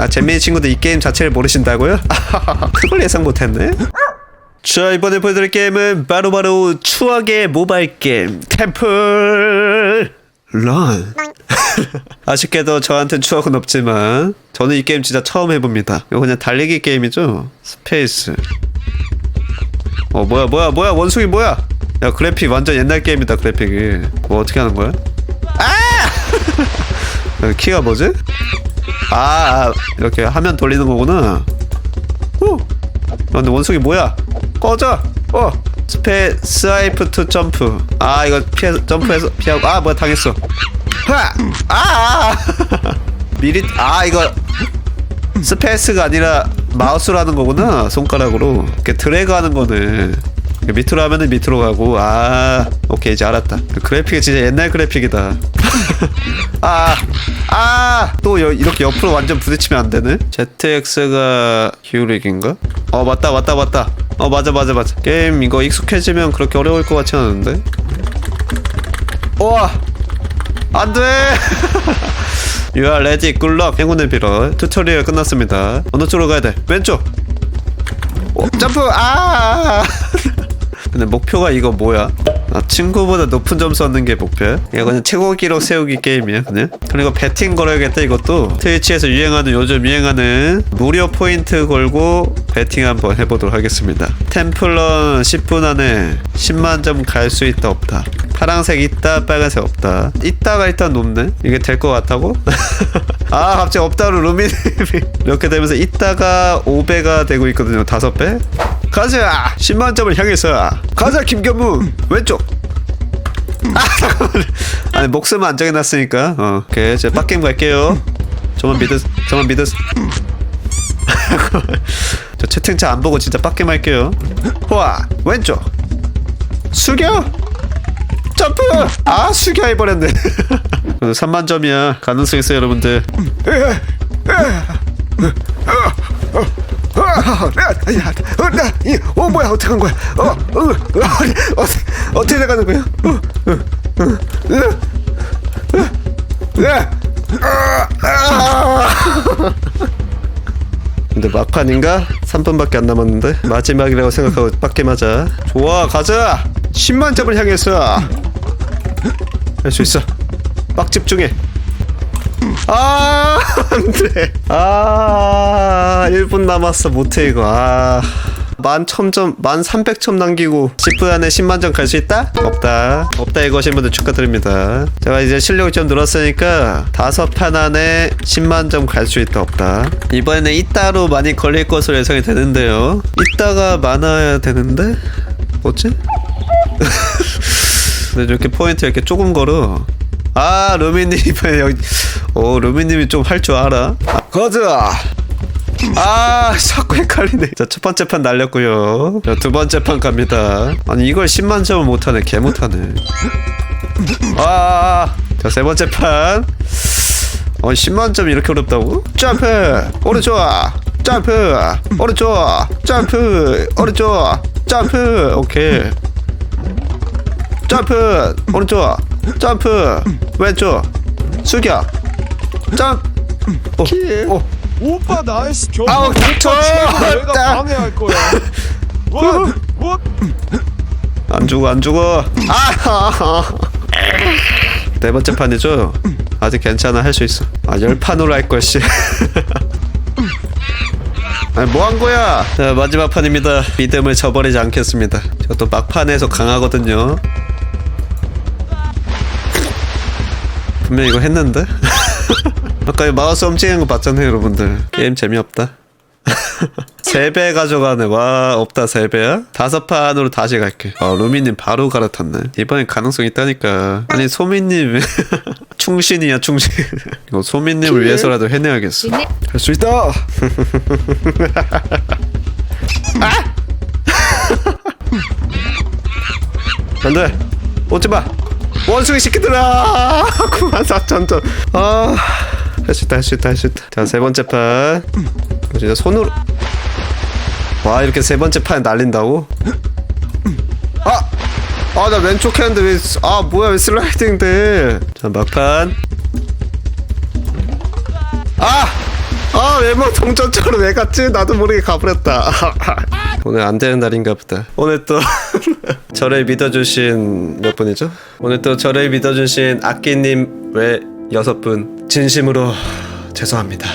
아 재민이 친구들 이 게임 자체를 모르신다고요? 그걸 예상 못했네 자 이번에 보여드릴 게임은 바로 바로 추억의 모바일 게임 템플 런 아쉽게도 저한텐 추억은 없지만 저는 이 게임 진짜 처음 해봅니다 이거 그냥 달리기 게임이죠 스페이스 어 뭐야 뭐야 뭐야 원숭이 뭐야 야 그래픽 완전 옛날 게임이다 그래픽이 뭐 어떻게 하는 거야? 아! 여기 키가 뭐지? 아, 아 이렇게 화면 돌리는 거구나 오! 야, 근데 원숭이 뭐야? 꺼져! 어! 스페 스와이프 투 점프 아 이거 피해 점프해서 피하고 아 뭐야 당했어 하! 아! 미리 아 이거 스페이스가 아니라 마우스로 하는 거구나 손가락으로 이렇게 드래그 하는 이렇게 밑으로 하면은 밑으로 가고 아 오케이 이제 알았다 그 그래픽이 진짜 옛날 그래픽이다 아아또 이렇게 옆으로 완전 부딪히면 안 되네 ZX가 기울이기인가 어 맞다 맞다 맞다 어 맞아 맞아 맞아 게임 이거 익숙해지면 그렇게 어려울 것 같지 않은데 우와 안돼 You are ready. Good luck. 행운을 빌어. 튜토리얼 끝났습니다. 어느 쪽으로 가야 돼? 왼쪽. 오, 점프. 아. 근데 목표가 이거 뭐야? 아, 친구보다 높은 점수 얻는 게 목표야? 이거 그냥 최고 기록 세우기 게임이야 그냥? 그리고 배팅 걸어야겠다 이것도 트위치에서 유행하는 요즘 유행하는 무료 포인트 걸고 배팅 한번 해보도록 하겠습니다 템플런 10분 안에 10만 점 갈 수 있다 없다 파랑색 있다 빨간색 없다 있다가 일단 높네 이게 될 것 같다고? 아 갑자기 없다로 루미님이 이렇게 되면서 있다가 5배가 되고 있거든요 5배? 가자 10만 점을 향해서 가자 김경무 왼쪽 아 아니 목숨은 안정해 놨으니까 어 오케이 제가 빡게임 갈게요 저만 믿으 저만 믿으 저 채팅창 안 보고 진짜 빡게임 할게요 호아 왼쪽 숙여 점프 아 숙여 해버렸네 그래도 3만 점이야 가능성 있어요 여러분들 어 뭐야 어떻게 한 거야 어, 어, 어, 어, 어떻게 나가는 거야. 근데 막판인가? 3분밖에 안 남았는데? 마지막이라고 생각하고 빡게 맞아. 좋아 가자! 10만 점을 향해서! 할 수 있어. 빡 집중해 아, 안 돼. 아, 1분 남았어. 못해, 이거. 아. 만 천점, 만 삼백 점 남기고 10분 안에 10만 점 갈 수 있다? 없다. 없다 이거 하신 분들 축하드립니다. 제가 이제 실력이 좀 늘었으니까 다섯 판 안에 10만 점 갈 수 있다 없다. 이번에는 이따로 많이 걸릴 것으로 예상이 되는데요. 이따가 많아야 되는데? 뭐지? 근데 이렇게 포인트 이렇게 조금 걸어. 아 루미님 이번에 여기 오 루미님이 좀 할 줄 알아 아, 가자 아 자꾸 헷갈리네 자첫 번째 판 날렸고요 자두 번째 판 갑니다 아니 이걸 10만 점을 못하네 개 못하네 아자세 번째 판 어, 10만 점 이렇게 어렵다고? 점프! 오른쪽! 점프! 오른쪽! 점프! 오른쪽! 점프! 오케이. 점프! 오른쪽! 점프! 왼쪽! 숙여! 점! 오, 오, 오빠 나이스 겨. 아우, 오빠 닥쳐! 내가 나- 방해할 거야. 원, 원. 안 죽어, 안 죽어! 아! 네 번째 판이죠? 아직 괜찮아, 할 수 있어. 아, 열 판으로 할 걸, 씨. 아니, 뭐 한 거야? 자, 마지막 판입니다. 믿음을 저버리지 않겠습니다. 저또 막판에서 강하거든요. 분명 이거 했는데? 아까 이 마우스 움직이는 거 봤잖아요, 여러분들. 게임 재미없다. 세배 가져가네. 와, 없다, 세 배야? 다섯 판으로 다시 갈게. 아, 루미님 바로 갈아탔네. 이번엔 가능성 있다니까. 아니, 소민님. 충신이야, 충신. 이거 소민님을 위해서라도 해내야겠어. 할 수 있다! 아! 안 돼! 오지 마! 원숭이 새끼들아! 9만 4천 점. 아, 할 수 있다, 할 수 있다, 할 수 있다. 자, 세 번째 판. 진짜 손으로. 와, 이렇게 세 번째 판 날린다고? 아! 아, 나 왼쪽 했는데 왜, 아, 뭐야, 왜 슬라이딩 돼? 자, 막판. 아! 아, 외모 동전처럼 왜 갔지? 나도 모르게 가버렸다. 오늘 안 되는 날인가 보다. 오늘 또 저를 믿어주신 몇 분이죠? 오늘 또 저를 믿어주신 아끼님 외 여섯 분 진심으로 죄송합니다.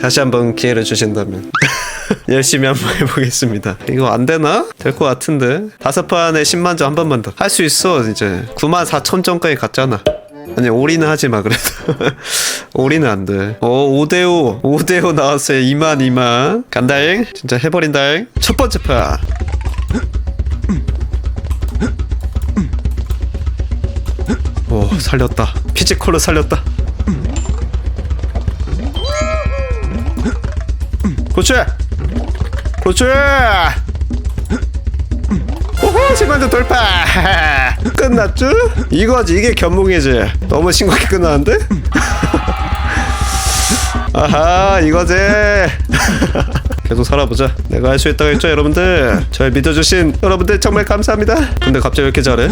다시 한번 기회를 주신다면 열심히 한번 해보겠습니다. 이거 안 되나? 될 것 같은데 다섯 판에 10만 점 한 번만 더 할 수 있어 이제 9만 4천 점까지 갔잖아. 아니 올인은 하지 마 그래도. 올인은 안 돼. 어 5대5 5대5 나왔어요. 2만 2만. 간다잉. 진짜 해버린다잉. 첫 번째 판. 오 살렸다. 피지컬로 살렸다. 그렇지 그렇지 오호 신관전 돌파. 끝났죠? 이거지 이게 견몽이지. 너무 심각하게 끝나는데? 아하 이거지. 계속 살아보자. 내가 할 수 있다고 했죠 여러분들? 절 믿어주신 여러분들 정말 감사합니다. 근데 갑자기 왜 이렇게 잘해?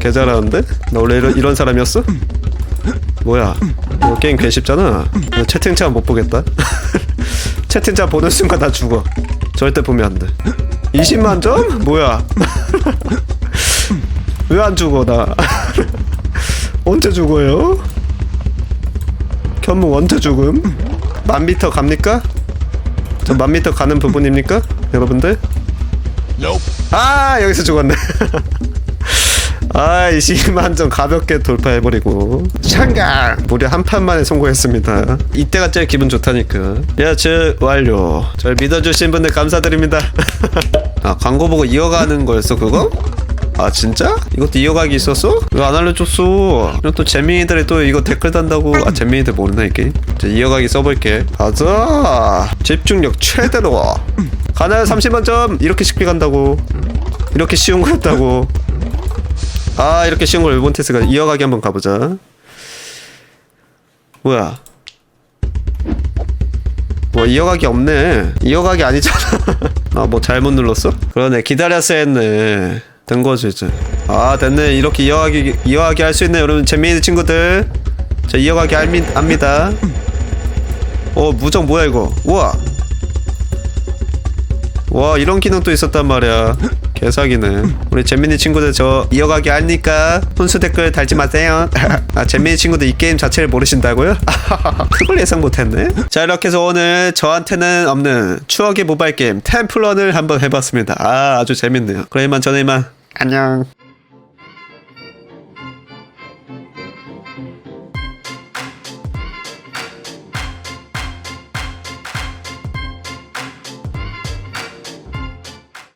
개 잘하는데? 나 원래 이런, 이런 사람이었어? 뭐야? 이거 게임 개 쉽잖아. 나 채팅창 못 보겠다. 채팅창 보는 순간 다 죽어. 절대 보면 안 돼 20만 점? 뭐야 왜 안 죽어 나 언제 죽어요? 견무 언제 죽음? 만 미터 갑니까? 저 만 미터 가는 부분입니까? 여러분들? 아 여기서 죽었네 아, 20만 점 가볍게 돌파해버리고 샹강 무려 한 판 만에 성공했습니다. 이때가 제일 기분 좋다니까. 예측 완료. 절 믿어주신 분들 감사드립니다. 아 광고 보고 이어가는 거였어 그거? 아 진짜? 이것도 이어가기 있었어? 왜 안 알려줬어? 그럼 또 재민이들이 또 이거 댓글 단다고 아 재민이들 모르나 이게? 자 이어가기 써볼게 가자 집중력 최대로 가나요 30만 점 이렇게 쉽게 간다고 이렇게 쉬운 거였다고 아 이렇게 쉬운 걸 몬테스가 이어가기 한번 가보자. 뭐야? 뭐 이어가기 없네. 이어가기 아니잖아. 아 뭐 잘못 눌렀어? 그러네. 기다렸어야 했네. 된 거지 이제. 아 됐네. 이렇게 이어가기 이어가기 할 수 있네 여러분. 재미있는 친구들. 저 이어가기 알미, 압니다. 어 무적 뭐야 이거? 우와 와 이런 기능도 있었단 말이야. 개사기네. 우리 재민이 친구들 저 이어가기 하니까? 훈수 댓글 달지 마세요. 아 재민이 친구들 이 게임 자체를 모르신다고요? 그걸 예상 못했네. 자 이렇게 해서 오늘 저한테는 없는 추억의 모바일 게임 템플런을 한번 해봤습니다. 아 아주 재밌네요. 그럼 이만 저는 이만. 안녕